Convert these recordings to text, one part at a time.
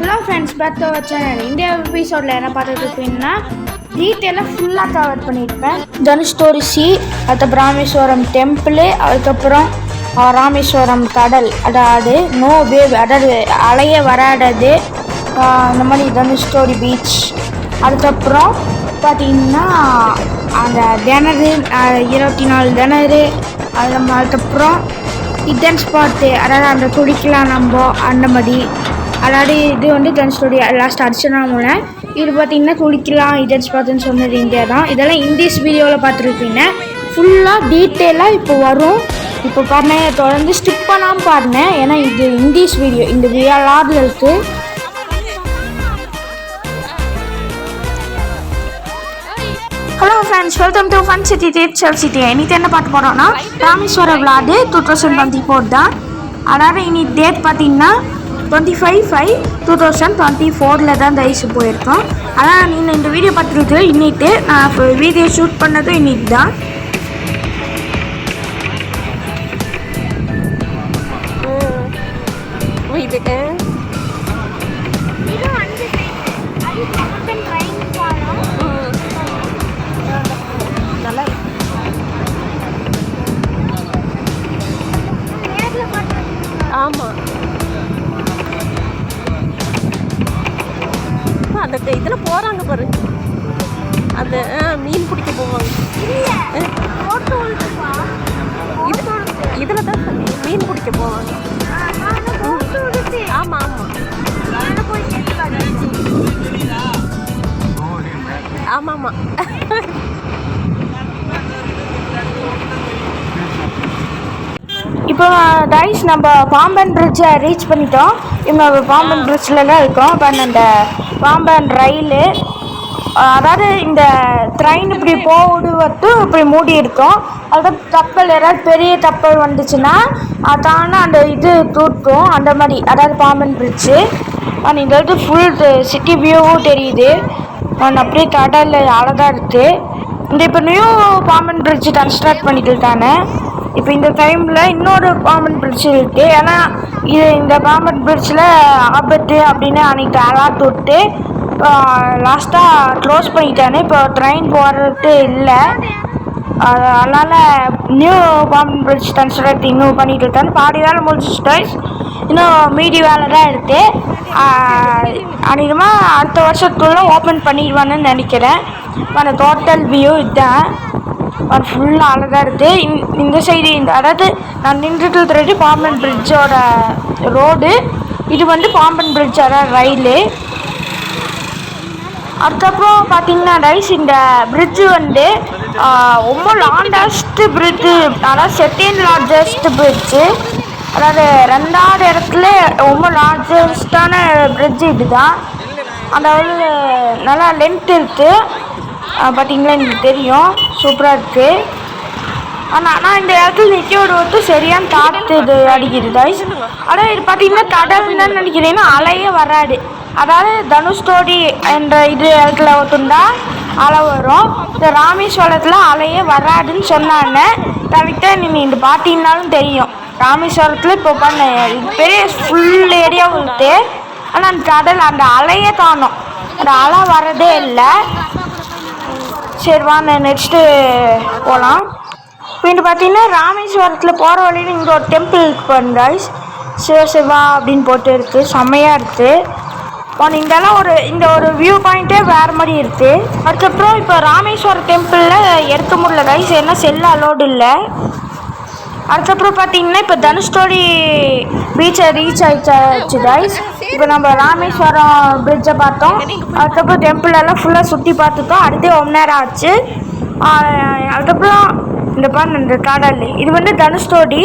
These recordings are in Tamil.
Hello friends back to our channel இந்த எபிசோடில் என்ன பார்த்துட்டு இருப்பீங்கன்னா டீட்டெயிலாக ஃபுல்லாக கவர் பண்ணியிருப்பேன். தனுஷ்டோரி சி அதுக்கப்புறம் ராமேஸ்வரம் டெம்பிள் அதுக்கப்புறம் ராமேஸ்வரம் கடல் அதாவது நோ வேவ் அதாவது அலைய வராடது இந்த மாதிரி தனுஷ்டோரி பீச் அதுக்கப்புறம் பார்த்தீங்கன்னா அந்த கிணறு இருபத்தி நாலு கிணறு அது நம்ம அதுக்கப்புறம் ஹிடன் ஸ்பாட்டு அதாவது அந்த குடிக்கலாம் நம்ம அந்த மாதிரி. அதாவது இது வந்து டென் லாஸ்ட் அர்ச்சனா மூலை. இது பார்த்தீங்கன்னா குளிக்கலாம் ஹிடன் பார்த்துன்னு சொன்னது இந்தியா தான். இதெல்லாம் இங்கிலீஷ் வீடியோவில் பார்த்துருப்பீங்க. ஃபுல்லாக டீட்டெயிலாக இப்போ வரும். இப்போ பாருங்க தொடர்ந்து ஸ்டிப் பண்ணாமல் பாருங்க. ஏன்னா இது இங்கிலீஷ் வீடியோ இந்த வியாலாடில் இருக்குது hello friends welcome to fun city திருச்சல் city இன்னைக்கு என்ன பார்க்க போகிறோம்னா ராமேஸ்வரம் விளாடு டூ தௌசண்ட் டுவெண்ட்டி ஃபோர் தான். அதாவது இன்னைக்கு டேட் பார்த்தீங்கன்னா twenty five five two thousand twenty ஃபோரில் தான் இந்த ஐஸ் போயிருக்கோம். ஆனால் நீங்கள் இந்த வீடியோ பார்த்துருக்கு இன்னிட்டு நான் வீடியோ ஷூட் பண்ணதும் இன்னிட்டு தான். இது அடிக்க போவாங்க. ஆமாம் ஆமாம் ஆமாம் ஆமாம் இப்போ டைஸ் நம்ம பாம்பன் பிரிட்ஜை ரீச் பண்ணிட்டோம். இப்போ பாம்பன் பிரிட்ஜில் தான் இருக்கோம். இப்போ அந்த பாம்பன் ரயிலு அதாவது இந்த ட்ரெயின் இப்படி போகுது இப்படி மூடி இருக்கும் அதாவது கப்பல் ஏதாவது பெரிய கப்பல் வந்துச்சுன்னா அதான அந்த இது தூட்டும் அந்த மாதிரி அதாவது பாம்பன் பிரிட்ஜு அண்ட் இந்த இடத்து ஃபுல் சிட்டி வியூவும் தெரியுது. அண்ட் அப்படியே கடலில் அழகாக இருக்குது இந்த இப்போ நியூ பாம்பன் பிரிட்ஜ் கன்ஸ்ட்ரக்ட் பண்ணிட்டு இருக்காங்க. இப்போ இந்த டைமில் இன்னொரு பாம்பன் பிரிட்ஜ் இருக்குது ஏன்னா இது இந்த பாம்பன் பிரிட்ஜில் ஆபத்து அப்படின்னு அன்னைக்கு அலாட் விட்டு லாஸ்ட்டாக க்ளோஸ் பண்ணிட்டானே இப்போ ட்ரெயின் போகிறது இல்லை. அதனால் நியூ பாம்பன் பிரிட்ஜ் கன்ஸ்ட்ரக்ட் இன்னும் பண்ணிட்டு இருக்காங்க பாதி வேலை முடிச்சுட்டு இன்னும் மீதி வேலை தான் இருக்குது அநேகமாக அடுத்த வருஷத்துக்குள்ளே ஓப்பன் பண்ணிடுவான்னு நினைக்கிறேன். அந்த டோட்டல் வியூ இதுதான் அது ஃபுல்லாக அழகாக இருக்குது இந்த சைடு இந்த அதாவது நான் நின்றுட்டு இருக்கிறது பாம்பன் பிரிட்ஜோட ரோடு இது வந்து பாம்பன் பிரிட்ஜ் அதாவது ரயிலு அதுக்கப்புறம் பார்த்தீங்கன்னா ரைஸ் இந்த பிரிட்ஜு வந்து ரொம்ப லாங்கஸ்ட் பிரிட்ஜு அதாவது செகண்ட் லார்ஜஸ்ட் பிரிட்ஜு அதாவது ரெண்டாவது இடத்துல ரொம்ப லார்ஜஸ்டான பிரிட்ஜு இதுதான். அதாவது நல்லா லென்த் இருக்குது பார்த்தீங்களா எனக்கு தெரியும். சூப்பராக இருக்குது ஆனால் ஆனால் இந்த இடத்துல நிற்க விடுவது சரியான காற்று இது அடிக்கிறது கைஸ் ஆனால் இது பார்த்தீங்கன்னா கடல் என்னன்னு நினைக்கிறீங்கன்னா அலையே வராது. அதாவது தனுஷ்டோடி என்ற இது இடத்துல ஒத்துண்டா அலை வரும் இந்த ராமேஸ்வரத்தில் அலையே வராதுன்னு சொன்னாங்க. கரெக்டாக நீங்கள் இந்த பார்த்தீங்கன்னாலும் தெரியும். ராமேஸ்வரத்தில் இப்போ பண்ண பெரிய ஃபுல் ஏரியா இருக்குது ஆனால் அந்த கடல் அந்த அலையே காணும். அந்த அலை வரதே இல்லை. சரி வாங்க நெக்ஸ்ட்டு போகலாம் இப்போ பார்த்தீங்கன்னா ராமேஸ்வரத்தில் போகிற வழியில் இங்கே ஒரு டெம்பிள் இருக்கு பாருங்க சிவ சிவா அப்படின்னு போட்டு இருக்குது செம்மையாக இருக்குது போன இங்கெல்லாம் ஒரு இந்த ஒரு வியூ பாயிண்ட்டே வேறு மாதிரி இருக்குது அதுக்கப்புறம் இப்போ ராமேஸ்வரம் டெம்பிளில் எடுக்க முடியல கைஸ் ஏன்னா செல்ல அலோடு இல்லை. அதுக்கப்புறம் பார்த்தீங்கன்னா இப்போ தனுஷ்கோடி பீச்சை ரீச் ஆயிடுச்சு கைஸ் இப்போ நம்ம ராமேஸ்வரம் பிரிட்ஜை பார்த்தோம். அதுக்கப்புறம் டெம்பிள் எல்லாம் ஃபுல்லாக சுற்றி பார்த்துட்டோம். அடுத்தே ஒன் நேரம் ஆச்சு. அதுக்கப்புறம் இந்த பாருங்க இந்த கடல். இது வந்து தனுஷ்கோடி.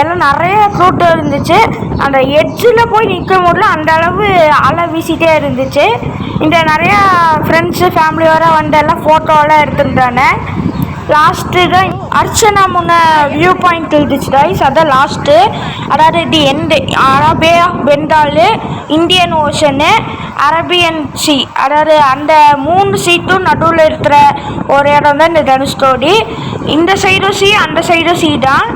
எல்லாம் நிறைய ஃப்ரூட் இருந்துச்சு. அந்த எட்ஜில் போய் நிற்க முடியல அந்த அளவு அலை வீசிட்டே இருந்துச்சு. இந்த நிறையா ஃப்ரெண்ட்ஸு ஃபேமிலியோட வந்து எல்லாம் ஃபோட்டோலாம் எடுத்துருந்தானே லாஸ்ட்டு தான் அர்ச்சனா முன்ன வியூ பாயிண்ட் இருந்துச்சு கைஸ் அதான் லாஸ்ட்டு அதாவது இது எந்த அரபே of Bengal Indian ocean Arabian sea அதாவது அந்த மூணு சீட்டும் நடுவில் இருக்கிற ஒரு இடம் தான் இந்த தனுஷ்கோடி இந்த சைடும் சி அந்த சைடும் சி தான்.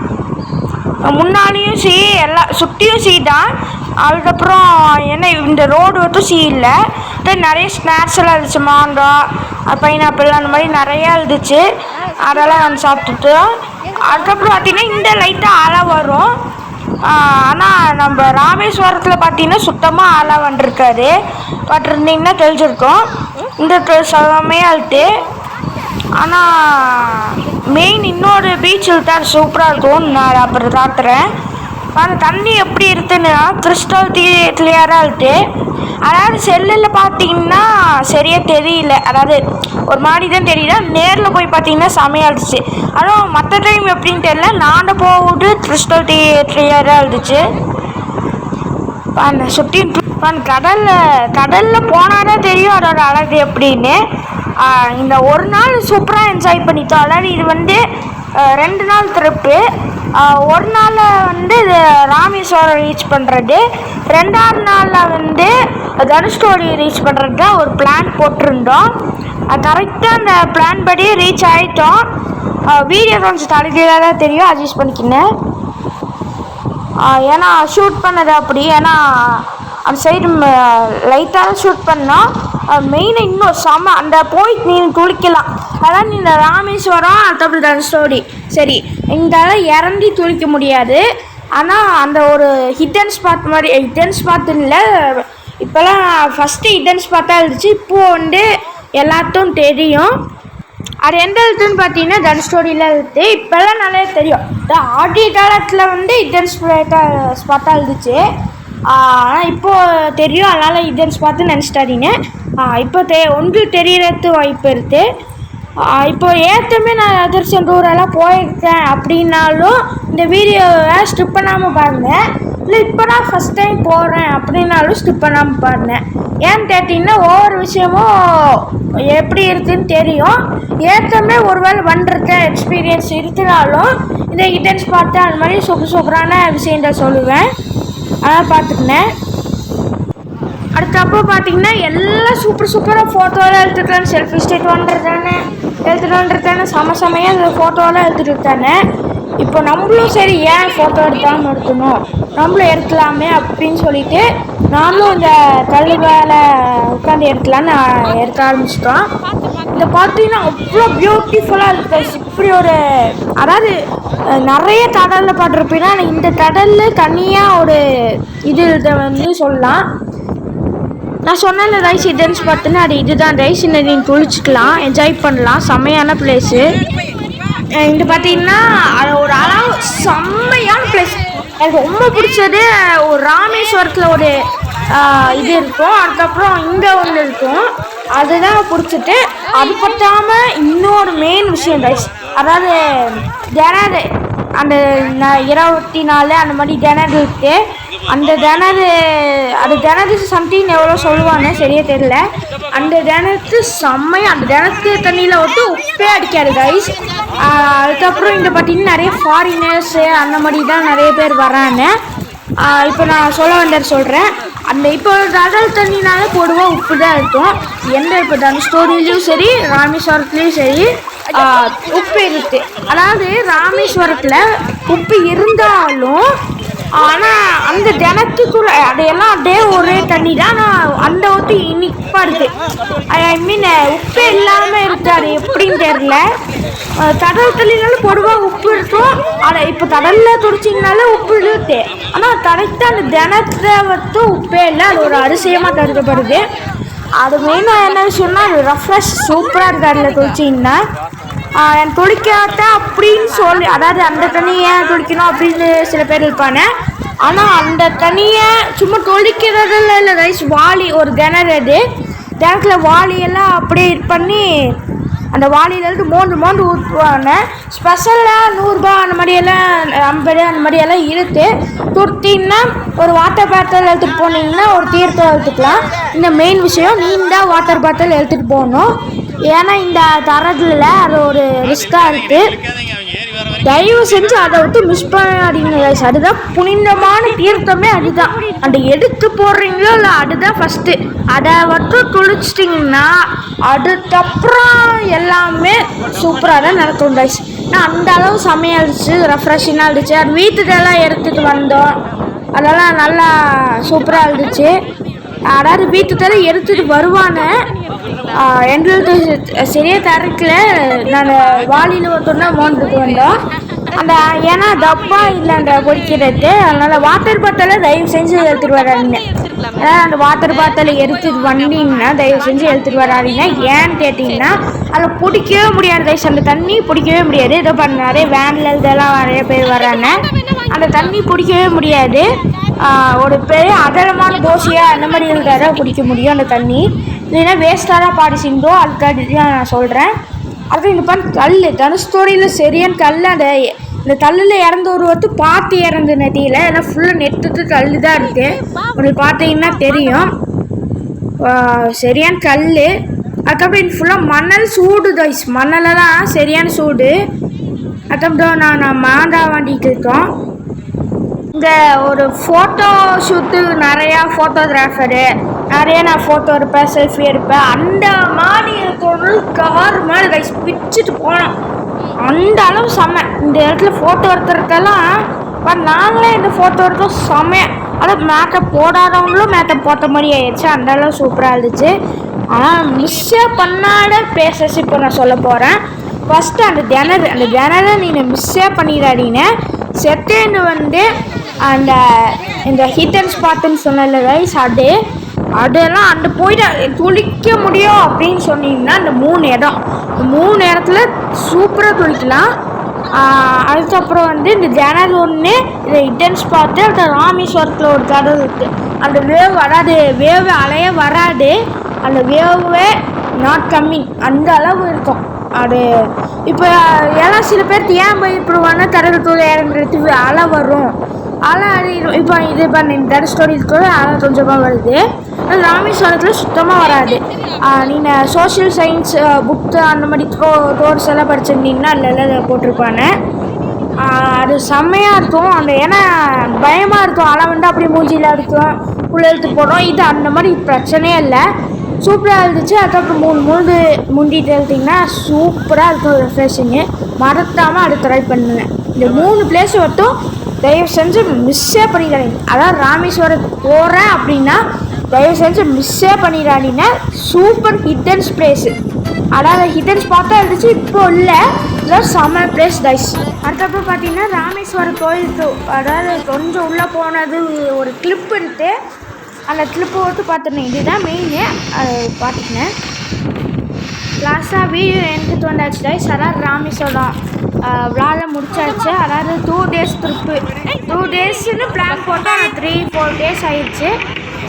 முன்னாலேயும் சி எல்லா சுற்றியும் சி தான் அதுக்கப்புறம் என்ன இந்த ரோடு மட்டும் சீ இல்லை. தென் நிறைய ஸ்நாக்ஸ் எல்லாம் இருந்துச்சு மாங்காய் பைனாப்பிள் அந்த மாதிரி நிறையா இருந்துச்சு. அதெல்லாம் வந்து சாப்பிட்டுட்டு அதுக்கப்புறம் பார்த்தீங்கன்னா இந்த லைட்டாக அலை வரும். ஆனால் நம்ம ராமேஸ்வரத்தில் பார்த்தீங்கன்னா சுத்தமாக ஆளாக வந்துருக்காது பட் இருந்தீங்கன்னா தெரிஞ்சிருக்கும். இந்த செம்மையாக இருக்கு. ஆனால் மெயின் இன்னொரு பீச்சில் தான் சூப்பராக இருக்கும். நான் அப்புறம் காட்டுறேன் அந்த தண்ணி எப்படி இருக்குன்னா கிறிஸ்டல் தீ கிளியராக இருக்கு. அதாவது செல்லில் பார்த்தீங்கன்னா சரியாக தெரியல. அதாவது ஒரு மாதிரி தான் தெரியல. நேரில் போய் பார்த்தீங்கன்னா செமையாக இருந்துச்சு. அதுவும் மற்ற டைம் எப்படின்னு தெரியல. நான் போகுது கிறிஸ்டல் தீ கிளியராக இருந்துச்சு. அந்த சுற்றி கடலில் கடலில் போனால் தான் தெரியும் அதோட அழகு எப்படின்னு. இந்த ஒரு நாள் சூப்பராக என்ஜாய் பண்ணிட்டோம். அதாவது இது வந்து ரெண்டு நாள் ட்ரிப்பு ஒரு நாளில் வந்து இது ராமேஸ்வரம் ரீச் பண்ணுறது ரெண்டாவது நாளில் வந்து தனுஷ்கோடி ரீச் பண்ணுறது தான் ஒரு பிளான் போட்டிருந்தோம். கரெக்டாக அந்த பிளான் படி ரீச் ஆகிட்டோம் வீடியோ கொஞ்சம் தலைகீழாக தான் தெரியும். அட்ஜஸ்ட் பண்ணிக்கினேன். ஏன்னா ஷூட் பண்ணது அப்படி. ஏன்னா அந்த சைடு லைட்டாக ஷூட் பண்ணால் மெயினாக இன்னும் செம அந்த போய் நீ துளிக்கலாம். அதான் இந்த ராமேஸ்வரம் அடுத்தபடி தான் ஸ்டோரி சரி இந்த இறங்கி துளிக்க முடியாது. ஆனால் அந்த ஒரு ஹிட்டன் ஸ்பாட் மாதிரி ஹிட்டன் ஸ்பாட் இல்லை. இப்போல்லாம் ஃபஸ்ட்டு ஹிடன் ஸ்பாட்டாக இருந்துச்சு. இப்போது வந்து எல்லாத்துக்கும் தெரியும். அது எந்த எழுத்துன்னு பார்த்தீங்கன்னா தன் ஸ்டோரியில் எழுத்து இப்போல்லாம் நல்லா தெரியும். இந்த ஆடி காலத்தில் வந்து ஹிட்டன் ஸ்பாட்டாக ஸ்பாட்டாக இருந்துச்சு. ஆனால் இப்போது தெரியும். அதனால் இதன்ஸ் பார்த்து நினச்சிட்டாதீங்க இப்போ தெ உங்களுக்கு தெரியறது வாய்ப்பு இருக்குது இப்போ ஏற்கனவே நான் திருச்செந்தூர் டூரெல்லாம் போயிருக்கேன் அப்படின்னாலும் இந்த வீடியோவை ஸ்கிப் பண்ணாமல் பாருங்கள் இல்லை இப்போ நான் ஃபஸ்ட் டைம் போகிறேன் அப்படின்னாலும் ஸ்கிப் பண்ணாமல் பாருங்கள் ஏன்னு கேட்டிங்கன்னா ஒவ்வொரு விஷயமும் எப்படி இருக்குதுன்னு தெரியும். ஏற்கனவே ஒருவேளை வந்திருக்கேன் எக்ஸ்பீரியன்ஸ் இருக்குனாலும் இந்த ஹிடன் ஸ்பாட்டு அது மாதிரி சூப்பர் சூப்பரான விஷயங்கள் சொல்லுவேன். அதான் பார்த்துக்கினேன் அடுத்தப்போ பார்த்தீங்கன்னா எல்லாம் சூப்பர் சூப்பராக ஃபோட்டோவில் எடுத்துட்டானே செல்ஃபி ஸ்டேட் வந்துருக்கானே எடுத்துகிட்டு வந்துருக்கானே செம செமையாக அந்த ஃபோட்டோவில் எடுத்துகிட்டு இருக்கானே இப்போ நம்மளும் சரி ஏன் ஃபோட்டோ எடுக்காமல் எடுக்கணும்? நம்மளும் எடுக்கலாமே அப்படின்னு சொல்லிட்டு நாமளும் இந்த கல் மேலே உட்காந்து எடுக்கலான்னு எடுக்க ஆரம்பிச்சிட்டோம். இந்த பார்த்தீங்கன்னா அவ்வளோ பியூட்டிஃபுல்லாக இருக்குது இப்படி ஒரு அதாவது நிறைய கடலில் பார்த்துருப்பீங்கன்னா இந்த கடலில் தனியாக ஒரு இது இதை வந்து சொல்லலாம். நான் சொன்னேன்ல ரைஸ் இதன்ஸ் பார்த்துன்னு அது இதுதான். ரைஸ் இந்த நீங்கள் குளிச்சுக்கலாம் என்ஜாய் பண்ணலாம். செம்மையான பிளேஸு இங்கே பார்த்தீங்கன்னா அது ஒரு அழகாக செம்மையான பிளேஸ் எனக்கு ரொம்ப பிடிச்சது ஒரு ராமேஸ்வரத்தில் ஒரு இது இருக்கும். அதுக்கப்புறம் இங்கே ஒன்று இருக்கும். அதுதான் பிடிச்சிட்டு அது பற்றாமல் இன்னொரு மெயின் விஷயம் ரைஸ் அதாவது ஜனது அந்த இருபத்தி நாலு அந்த மாதிரி கிணறு இருக்குது அந்த தினது அது தினது சம்திங் எவ்வளோ சொல்லுவாங்க சரியே தெரில அந்த கிணத்து செம்மையாக அந்த தினத்து தண்ணியில் விட்டு உப்பே அடிக்காது கைஸ் அதுக்கப்புறம் இங்கே பார்த்தீங்கன்னா நிறைய ஃபாரினர்ஸு அந்த மாதிரி தான் நிறைய பேர் வராங்க. இப்போ நான் சொல்ல வந்தது சொல்கிறேன் அந்த இப்போ கடல் தண்ணினால பொதுவாக உப்பு தான் இருக்கும். எந்த இப்போ தனுஷ்கோடியிலையும் சரி ராமேஸ்வரத்துலேயும் சரி உப்பு இருக்குது அதாவது ராமேஸ்வரத்தில் உப்பு இருந்தாலும் ஆனால் அந்த கிணத்துக்குள்ள அதையெல்லாம் அப்படியே ஒரே தண்ணி தான் ஆனால் அந்த ஊற்றி இனிப்பாக இருக்கு. ஐ மீன் உப்பே இல்லாமல் இருக்காது எப்படின்னு தெரில அஹ் கடல் தண்ணினாலும் பொதுவாக உப்பு இருக்கும். ஆனால் இப்போ கடலில் துடிச்சிங்கனாலும் உப்பு இழுத்து. ஆனால் கரெக்டாக அந்த தினத்தை வந்து உப்பே இல்லை. அது ஒரு அதிசயமாக கருதப்படுது. அது மெயினாக என்ன சொன்னால் அது ரெஃப்ரெஷ் சூப்பராக இருக்கு அதில் துடிச்சிங்கன்னா. என் துடிக்காத அப்படின்னு சொல்லி அதாவது அந்த தண்ணியை துடிக்கணும் அப்படின்னு சில பேர் இருப்பாங்க. ஆனால் அந்த தண்ணியை சும்மா துடிக்கிறதுல இல்லை ரைஸ் வாளி ஒரு கிணறு அது. கிணத்துல வாளியெல்லாம் அப்படியே இது பண்ணி அந்த வாளியிலேருந்து மூன்று மோண்டு ஊற்றுவாங்க ஸ்பெஷலாக நூறுரூபா அந்த மாதிரியெல்லாம் ஐம்பது அந்த மாதிரியெல்லாம் இருக்கு துர்த்தின்னா ஒரு வாட்டர் பாட்டில் எடுத்துகிட்டு போனீங்கன்னா ஒரு தீர்த்தம் எடுத்துக்கலாம். இந்த மெயின் விஷயம் நீண்ட வாட்டர் பாட்டில் எடுத்துகிட்டு போகணும். ஏன்னா இந்த தரதுல அது ஒரு ரிஸ்க்காக இருக்குது தயவு செஞ்சு அதை வந்து மிஸ் பண்ணாதீங்க கைஸ் அதுதான் புனிதமான தீர்த்தமே அதுதான். அந்த எடுத்து போடுறீங்களோ இல்லை அதுதான் ஃபஸ்ட்டு அதை மட்டும் குளிச்சிட்டிங்கன்னா அதுக்கப்புறம் எல்லாமே சூப்பராக தான் நடக்கும் கைஸ் நான் அந்த அளவு செம்மையாக இருந்துச்சு ரெஃப்ரெஷிங்காக இருந்துச்சு. அது வீட்டுக்கெல்லாம் எடுத்துகிட்டு வந்தோம். அதெல்லாம் நல்லா சூப்பராக இருந்துச்சு. அதாவது வீட்டுக்கெல்லாம் எடுத்துட்டு வருவாங்க எங்களுக்கு சரியா தரக்கல. நான் வாளியில் ஒருத்தோம்னா மோண்டுட்டு வந்தோம். அந்த ஏன்னா டப்பா இல்லை அந்த பொடிக்கிறது அதனால வாட்டர் பாத்தலை தயவு செஞ்சு எடுத்துட்டு வராங்க அதாவது அந்த வாட்டர் பாட்டிலை எடுத்துட்டு வந்தீங்கன்னா தயவு செஞ்சு எடுத்துட்டு வராதிங்கன்னா ஏன்னு கேட்டிங்கன்னா அதில் பிடிக்கவே முடியாது. தயவு அந்த தண்ணி பிடிக்கவே முடியாது. இதை பண்ண நிறைய வேனில் இதெல்லாம் நிறைய பேர் வராங்க. அந்த தண்ணி பிடிக்கவே முடியாது. ஒரு பெரிய அகலமான தோசையாக அந்த மாதிரி இருக்கிறத பிடிக்க முடியும் அந்த தண்ணி. இல்லைன்னா வேஸ்ட்டாக பாடி சிந்தோம் அதுக்காக நான் சொல்கிறேன் அடுத்து இந்த பண்ண கல் தனுஷ்தோரியில் சரியான கல் அந்த இந்த கல்லில் இறந்து ஒரு வந்து பார்த்து இறந்து நதியில் எல்லாம் ஃபுல்லாக நெட்டுட்டு கல் தான் இருக்குது உங்களுக்கு பார்த்தீங்கன்னா தெரியும். சரியான கல் அதுக்கப்புறம் ஃபுல்லாக மணல் சூடு தைஸ் மணலில் தான் சரியான சூடு. அதுக்கப்புறம் நான் நான் மாண்டா வாண்டிகிட்டு இருக்கோம். இந்த ஒரு ஃபோட்டோ ஷூட்டு நிறையா ஃபோட்டோகிராஃபரு நிறைய நான் ஃபோட்டோ எடுப்பேன் செல்ஃபி எடுப்பேன். அந்த மாதிரி இருக்கிறது கார் மாதிரி ரைஸ் பிச்சுட்டு போனோம். அந்த அளவு செம்ம இந்த இடத்துல ஃபோட்டோ எடுக்கிறதுக்கெல்லாம் பட் நாங்களே இந்த ஃபோட்டோ எடுத்தோம் செம்மையா அதாவது மேக்கப் போடாதவங்களும் மேக்கப் போட்ட மாதிரி ஆயிடுச்சு. அந்த அளவு சூப்பராக இருந்துச்சு. ஆனால் மிஸ்ஸே பண்ணாத பிளேசஸ் இப்போ நான் சொல்ல போகிறேன் ஃபஸ்ட்டு அந்த திணறு அந்த திணறை நீங்கள் மிஸ்ஸே பண்ணிடாதீங்க. செகண்ட் வந்து அந்த இந்த ஹிட்டன் ஸ்பாட்டுன்னு சொன்னல ரைஸ் அது. அதெல்லாம் அந்த போயிட்டு துளிக்க முடியும் அப்படின்னு சொன்னீங்கன்னா இந்த மூணு இடம். இந்த மூணு இடத்துல சூப்பராக துளிக்கலாம். அதுக்கப்புறம் வந்து இந்த ஜனல் ஒன்று இதை இட்டன்ஸ் பார்த்து அந்த ராமேஸ்வரத்தில் ஒரு கடல் இருக்குது அந்த வேவ் வராது வேவ் அலையே வராது. அந்த வேவே நாட் கம்மிங் அந்த அளவு இருக்கும். அது இப்போ எல்லாம் சில பேர் ஏன் பயப்படுவாங்க கடல் தூள் இறங்குறதுக்கு அலை வரும். அலை அடிடும் இப்போ இது பண்ண இந்த ஸ்டோரி இருக்கிறது அலை கொஞ்சமாக வருது ராமேஸ்வரத்தில் சுத்தமாக வராது நீங்கள் சோஷியல் சயின்ஸ் புக்கு அந்த மாதிரி கோ கோர்ஸ் எல்லாம் படிச்சிருந்தீங்கன்னா அதில் எல்லாம் போட்டிருப்பாங்க அது செம்மையாக இருக்கும் அந்த ஏன்னா பயமாக இருக்கும் அலை வந்து அப்படியே மூஞ்சியில் இருக்கும் உள்ள எழுத்து போடும் இது அந்த மாதிரி பிரச்சனையே இல்லை சூப்பராக இருந்துச்சு அதுக்கப்புறம் மூணு மூணு முண்டிட்டு எழுதிங்கன்னா சூப்பராக இருக்கும் ரெஃப்ரெஷிங்கு மறக்காமல் அது ட்ரை பண்ணுவேன் இந்த மூணு பிளேஸ் மட்டும் தயவு செஞ்சு மிஸ்ஸே பண்ணிடாதீங்க. அதாவது ராமேஸ்வரம் போகிறேன் அப்படின்னா தயவு செஞ்சு மிஸ்ஸே பண்ணிடாதீங்கன்னா சூப்பர் ஹிட்டன்ஸ் பிளேஸு அதாவது ஹிடன் ஸ்பாட்டாக இருந்துச்சு இப்போ இல்லை. இதான் செம்ம பிளேஸ் டைஸ் அதுக்கப்புறம் பார்த்தீங்கன்னா ராமேஸ்வரம் கோயில் அதாவது கொஞ்சம் உள்ளே போனது ஒரு கிளிப்புன்ட்டு அந்த கிளிப்பை வந்து பார்த்துருந்தேன். இதுதான் மெயின்னு அது பார்த்துக்கினேன் லாஸ்ட்டாக வீடியோ எடுத்துட்டு வந்தாச்சு டைஸ் அதாவது ராமேஸ்வரம் விளாட முடிச்சாச்சு. அதாவது டூ டேஸ் ட்ரிப்பு டூ டேஸ்னு பிளான் போட்டால் த்ரீ ஃபோர் டேஸ் ஆயிடுச்சு.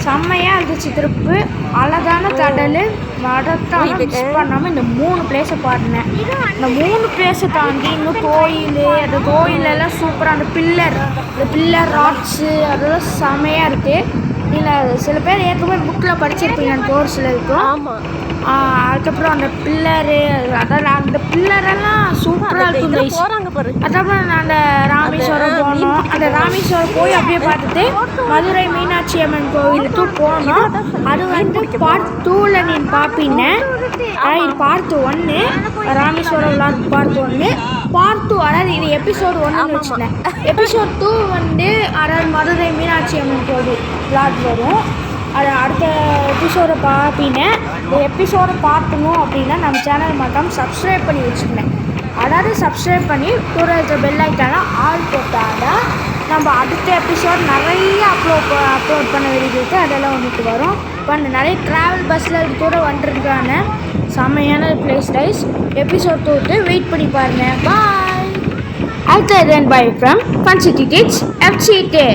செம்மையாக இருந்துச்சு ட்ரிப்பு அழகான கடல் மடத்தான மிஸ் பண்ணாமல் இந்த மூணு பிளேஸை பாடினேன் இந்த மூணு பிளேஸை தாண்டி இன்னும் கோயில் அந்த கோயிலெல்லாம் சூப்பராக அந்த பில்லர் அந்த பில்லர் ராட்ஸு அதெல்லாம் செமையாக இருக்குது இதில் சில பேர் ஏற்கனவே புக்கில் படிச்சிருப்பீங்க அந்த கோர்ஸில் இருக்கும். ஆமாம் அதுக்கப்புறம் அந்த பில்லரு அதாவது அந்த பில்லரெல்லாம் சூப்பராக இருக்கும். போகிறாங்க பாரு. அதுக்கப்புறம் நான் அந்த ராமேஸ்வரம் போனோம் அந்த ராமேஸ்வரம் போய் அப்படியே பார்த்துட்டு மதுரை மீனாட்சி அம்மன் கோவிலுக்கு போனோம் அது வந்து பார்ட் டூவில் நீ பார்ப்பீங்க பார்ட் ஒன்று ராமேஸ்வரம் பார்ட் ஒன்று பார்ட் டூ அதாவது இது எபிசோடு ஒன்றுன்னு வச்சுட்டேன் எபிசோட் டூ வந்து அதாவது மதுரை மீனாட்சி அம்மன் கோவில் விளாட் வரும். அது அடுத்த எபிசோடை பார்ப்பீங்க இந்த எபிசோடை பார்க்கணும் அப்படின்னா நம்ம சேனல் மட்டும் சப்ஸ்கிரைப் பண்ணி வச்சுக்கணும் அதாவது சப்ஸ்கிரைப் பண்ணி கூட இருக்கிற பெல் ஐக்கான ஆல் போட்டாதான் நம்ம அடுத்த எபிசோட் நிறைய அப்லோட் அப்லோட் பண்ண வேண்டியது அதெல்லாம் வந்துட்டு வரும். இப்போ நிறைய ட்ராவல் பஸ்ஸில் கூட வந்துருக்கான செம்மையான பிளேஸ் டைஸ் எபிசோட் டூட்டு வெயிட் பண்ணி பாருங்கள் பாய் அடுத்த then bye from fun city kids எஃப்சிடே